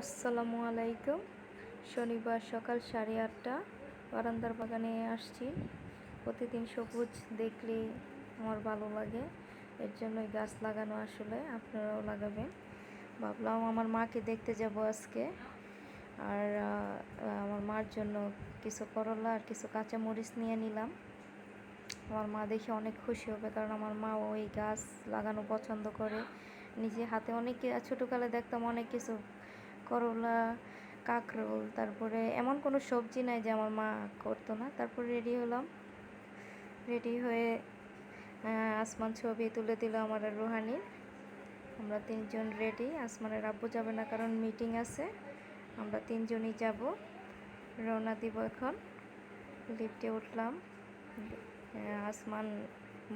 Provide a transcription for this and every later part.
আসসালামু আলাইকুম। শনিবার সকাল সাড়ে আটটা, বারান্দার বাগানে আসছি। প্রতিদিন সবুজ দেখলে আমার ভালো লাগে। এর জন্যই গাছ লাগানো আসলে আপনারাও লাগাবেন। ভাবলাম আমার মাকে দেখতে যাব আজকে। আর আমার মার জন্য কিছু করলা আর কিছু কাঁচা মরিচ নিয়ে নিলাম। আমার মা দেখে অনেক খুশি হবে কারণ আমার মা ওই গাছ লাগানো পছন্দ করে। নিজে হাতে অনেক ছোটোকালে দেখতাম অনেক কিছু করলা, কাঁকরোল, তারপরে এমন কোনো সবজি নাই যে আমার মা করতো না। তারপর রেডি হলাম। রেডি হয়ে আসমান ছবি তুলে দিল আমার রুহানির আমরা তিনজন রেডি আসমানের আব্বু যাবে না কারণ মিটিং আছে। আমরা তিনজনই যাব। রওনা দিব এখন। লিফটে উঠলাম। আসমান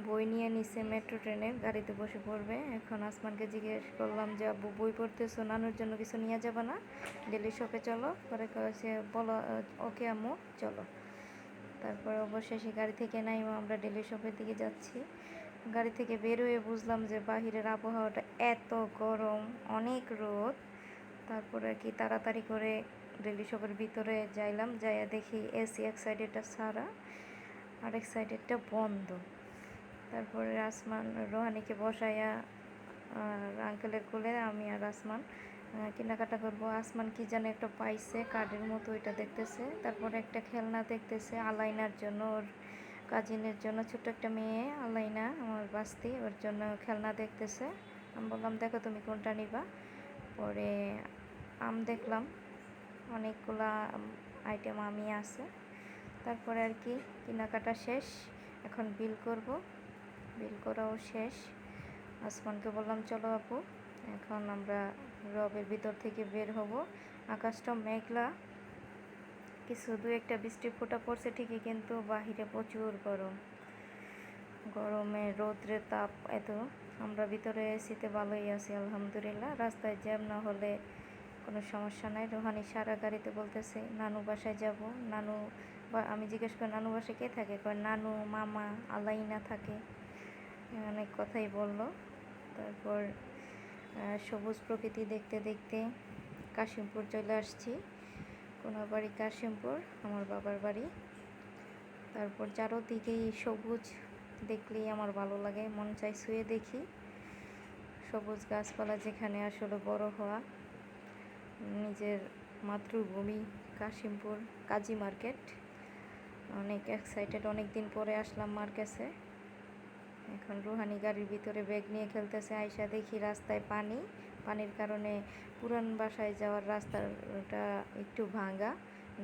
বই নিয়ে নিছে মেট্রো ট্রেনে গাড়িতে বসে পড়বে। এখন আসমানকে জিজ্ঞেস করলাম, যে আব্বু, বই পড়তেছো? নানুর জন্য কিছু নিয়ে যাবে না? ডেলি শপে চলো। পরে সে বলো, ওকে আম্মু, চলো। তারপর অবশেষে গাড়ি থেকে নাই আমরা ডেলি শপের দিকে যাচ্ছি। গাড়ি থেকে বের হয়ে বুঝলাম যে বাহিরের আবহাওয়াটা এত গরম, অনেক রোদ। তারপরে আর কি তাড়াতাড়ি করে ডেলি শপের ভিতরে যাইলাম, যাইয়া দেখি এসি এক সাইডেরটা সারা, আরেক সাইডেরটা বন্ধ। তারপরে আসমান, রোহানিকে বসাইয়া, আর আঙ্কেলের কোলে আমি আর আসমান কেনাকাটা করব। আসমান কি যেন একটা পাইছে কার্ডের মতো ওইটা দেখতেছে। তারপরে একটা খেলনা দেখতেছে, আলাইনার জন্য, ওর কাজিনের জন্য, ছোট্ট একটা মেয়ে, আলাইনা, আমার বাস্তি, ওর জন্য খেলনা দেখতেছে। আমি বললাম, দেখো তুমি কোনটা নিবা? পরে আম দেখলাম, অনেকগুলা আইটেম আমি আছে। তারপরে আর কি, কেনাকাটা শেষ, এখন বিল করব। বিল করাও শেষ। আসমানকে বললাম, চলো আপু, এখন আমরা রবের ভিতর থেকে বের হব। আকাশটা মেঘলা, কিছু দু একটা বৃষ্টি ফোঁটা পড়ছে ঠিকই, কিন্তু বাহিরে প্রচুর গরম। গরমে রৌদ্রের তাপ এত। আমরা ভিতরে এসিতে ভালোই আছি, আলহামদুলিল্লাহ। রাস্তায় জ্যাম না হলে কোনো সমস্যা নাই। রোহানি সারা গাড়িতে বলতেছে, নানু বাসায় যাব। নানু বা, আমি জিজ্ঞেস করি, নানু বাসায় কে থাকে? কয়, নানু, মামা, আলাইনা থাকে। অনেক কথাই বলল। তারপর সবুজ প্রকৃতি দেখতে দেখতে কাশিমপুর চলে আসছি। কোনার বাড়ি কাশিমপুর, আমার বাবার বাড়ি। তারপর চারোদিকেই সবুজ, দেখলেই আমার ভালো লাগে। মন চাই শুয়ে দেখি। সবুজ গাছপালা যেখানে আসলে বড় হওয়া। নিজের মাতৃভূমি কাশিমপুর, কাজী মার্কেট। অনেক এক্সাইটেড অনেক দিন পরে আসলাম মার কাছে এখন রুহানি গাড়ির ভিতরে ব্যাগ নিয়ে খেলতেছে আয়সা দেখি রাস্তায় পানি। পানির কারণে পুরান বাসায় যাওয়ার রাস্তাটা একটু ভাঙা,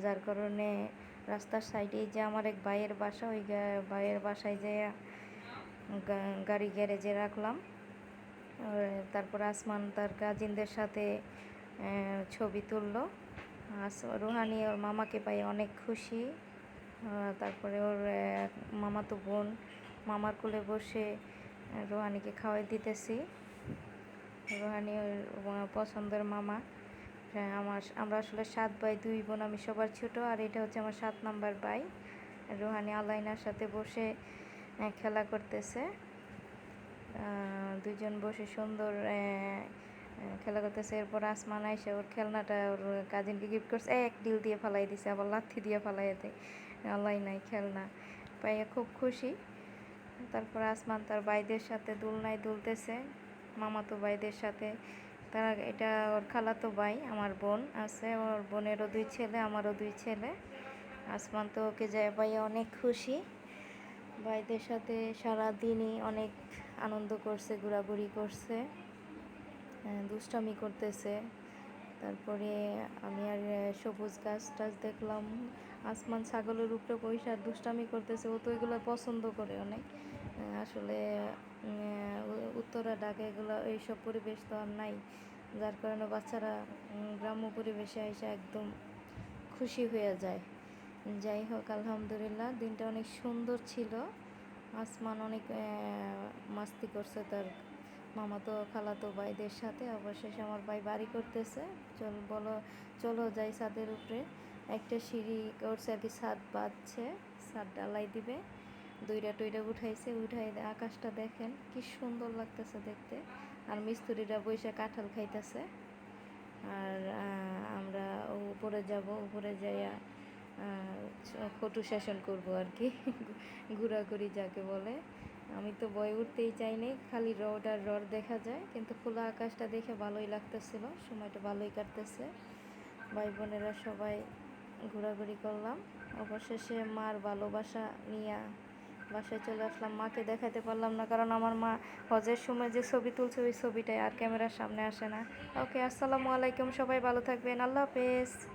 যার কারণে রাস্তার সাইডেই যে আমার এক ভাইয়ের বাসা, ওই ভাইয়ের বাসায় যে গাড়ি গ্যারেজে রাখলাম। তারপর আসমান তার কাজিনদের সাথে ছবি তুলল। আস- রুহানি ওর মামাকে পাই অনেক খুশি। তারপরে ওর মামাতো বোন মামার কোলে বসে রুহানিকে খাওয়াই দিতেছি। রুহানি পছন্দের মামা। আমার আমরা আসলে সাত ভাই দুই বোন আমি সবার ছোট আর এটা হচ্ছে আমার সাত নাম্বার ভাই। রুহানি আলাইনার সাথে বসে খেলা করতেছে। আহ, দুইজন বসে সুন্দর খেলা করতেছে। এরপর আসমান আইসে ওর খেলনাটা ওর কাজিনকে গিফট করছে। এক ডিল দিয়ে ফালাই দিছে আবার লাথি দিয়ে ফালাই দেয়। আল্লাহ খেলনা। পাইয়া খুব খুশি। তারপর আসমান তার ভাইদের সাথে দুলনায় দুলতেছে, মামাতো ভাইদের সাথে। তারা, এটা ওর খালাতো ভাই, আমার বোন আছে, ওর বোনেরও দুই ছেলে, আমারও দুই ছেলে। আসমান তো ওকে যায় পাইয়া অনেক খুশি। ভাইদের সাথে সারা দিনই অনেক আনন্দ করছে, ঘোরাঘুরি করছে দুষ্টামি করতেছে। তারপরে আমি আর সবুজ গাছ টাছ দেখলাম আসমান ছাগলের উপরে পয়সা দুষ্টামি করতেছে, ও তো এগুলো পছন্দ করে অনেক আসলে উত্তরা, ঢাকা এগুলো, এইসব পরিবেশ তো আর নাই। যার কারণে বাচ্চারা গ্রাম্য পরিবেশে এসে একদম খুশি হয়ে যায়। যাই হোক, আলহামদুলিল্লাহ, দিনটা অনেক সুন্দর ছিল। আসমান অনেক মাস্তি করছে তার মামাতো খালাতো ভাইদের সাথে। অবশেষে আমার ভাই বাড়ি করতেছে। চল, বলো, চলো যাই ছাদের উপরে। একটা সিঁড়ি আর কি ছাদ বাঁধছে ছাদ ডালাই দিবে। দুইটা টুইটা উঠাইছে, উঠাই আকাশটা দেখেন, কি সুন্দর লাগতেছে দেখতে। আর মিস্ত্রিরা বৈশা কাঁঠাল খাইতেছে। আর আমরা উপরে যাব, উপরে যাইয়া ফটো সেশন করব আর কি। ঘোরাঘুরি যাকে বলে। আমি তো বয়ে উঠতেই চাইনি খালি রড আর রড দেখা যায়, কিন্তু খোলা আকাশটা দেখে ভালোই লাগতেছিল, সময়টা ভালোই কাটতেছে। ভাই বোনেরা সবাই ঘোরাঘুরি করলাম। অবশেষে মার ভালোবাসা নিয়ে বাসায় চলে আসলাম। মাকে দেখাতে পারলাম না, কারণ আমার মা হজের সময় যে ছবি তুলছে, ওই ছবিটাই আর ক্যামেরার সামনে আসে না। ওকে, আসসালামু আলাইকুম, সবাই ভালো থাকবেন। আল্লাহ হাফেজ।